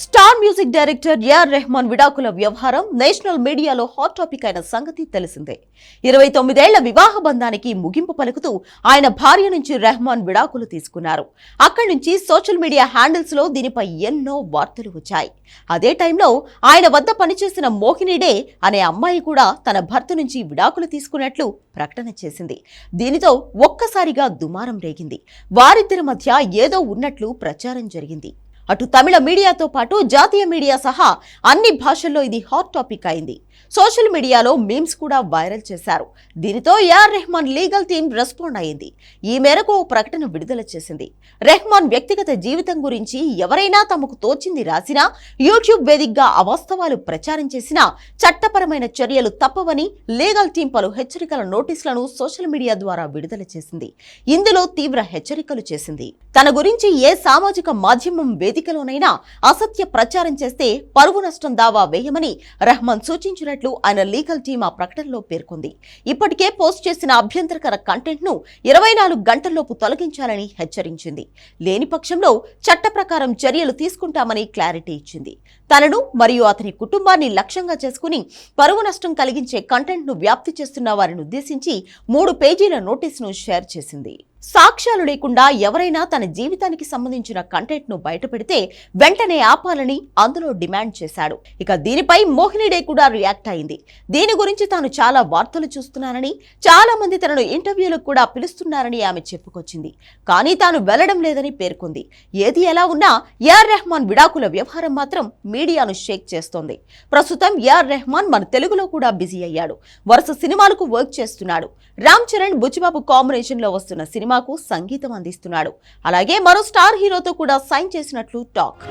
Star music director A R Rahman విడాకుల వ్యవహారం national మీడియాలో హాట్ టాపిక్ అయిన సంగతి తెలిసిందే. ఇరవై తొమ్మిదేళ్ళ వివాహ బంధానికి ముగింపు పలుకుతూ ఆయన భార్య నుంచి రెహమాన్ విడాకులు తీసుకున్నారు. అక్కడి నుంచి సోషల్ మీడియా హ్యాండిల్స్లో దీనిపై ఎన్నో వార్తలు వచ్చాయి. అదే టైంలో ఆయన వద్ద పనిచేసిన మోహినిడే అనే అమ్మాయి కూడా తన భర్త నుంచి విడాకులు తీసుకున్నట్లు ప్రకటన చేసింది. దీనితో ఒక్కసారిగా దుమారం రేగింది. వారిద్దరి మధ్య ఏదో ఉన్నట్లు ప్రచారం జరిగింది. అటు తమిళ మీడియాతో పాటు జాతీయ మీడియా సహా అన్ని భాషల్లో ఇది హాట్ టాపిక్ అయింది. సోషల్ మీడియాలో మీమ్స్ కూడా వైరల్ చేశారు. దీనితో A R Rahman legal team respond అయింది. ఈ మేరకు ఓ ప్రకటన విడుదల చేసింది. రెహమాన్ వ్యక్తిగత జీవితం గురించి ఎవరైనా తమకు తోచింది రాసినా యూట్యూబ్ వేదికగా అవాస్తవాలు ప్రచారం చేసినా చట్టపరమైన చర్యలు తప్పవని లీగల్ టీం పలు హెచ్చరికల నోటీసులను సోషల్ మీడియా ద్వారా విడుదల చేసింది. ఇందులో తీవ్ర హెచ్చరికలు చేసింది. తన గురించి ఏ సామాజిక మాధ్యమం వేదికలోనైనా అసత్య ప్రచారం చేస్తే పరువు నష్టం దావా వేయమని రెహమాన్ సూచించినట్లు ఆయన లీగల్ టీమ్ ఆ ప్రకటనలో పేర్కొంది. ఇప్పటికే పోస్ట్ చేసిన అభ్యంతరకర కంటెంట్ను ఇరవై నాలుగు గంటల్లోపు తొలగించాలని హెచ్చరించింది. లేని పక్షంలో చట్ట ప్రకారం చర్యలు తీసుకుంటామని క్లారిటీ ఇచ్చింది. తనను మరియు అతని కుటుంబాన్ని లక్ష్యంగా చేసుకుని పరువు నష్టం కలిగించే కంటెంట్ను వ్యాప్తి చేస్తున్న వారిని ఉద్దేశించి మూడు పేజీల నోటీసును షేర్ చేసింది. సాక్ష్యాలు లేకుండా ఎవరైనా తన జీవితానికి సంబంధించిన కంటెంట్ను బయటపెడితే వెంటనే ఆపాలని అందులో డిమాండ్ చేశాడు. ఇక దీనిపై మోహిని డే కూడా రియాక్ట్ అయింది. దీని గురించి తాను చాలా వార్తలు చూస్తున్నానని చాలా మంది తనను ఇంటర్వ్యూలకు కూడా పిలుస్తున్నారని ఆమె చెప్పుకొచ్చింది. కానీ తాను వెళ్ళడం లేదని పేర్కొంది. ఏది ఎలా ఉన్నా ఏఆర్ రెహమాన్ విడాకుల వ్యవహారం మాత్రం మీడియాను షేక్ చేస్తోంది. ప్రస్తుతం ఏఆర్ రెహమాన్ మన తెలుగులో కూడా బిజీ అయ్యాడు. వరుస సినిమాలకు వర్క్ చేస్తున్నాడు. రామ్ చరణ్ బుచ్చిబాబు కాంబినేషన్లో వస్తున్న సినిమా సినిమాకు సంగీతం అందిస్తున్నాడు. అలాగే మరో స్టార్ హీరోతో కూడా సైన్ చేసినట్లు టాక్.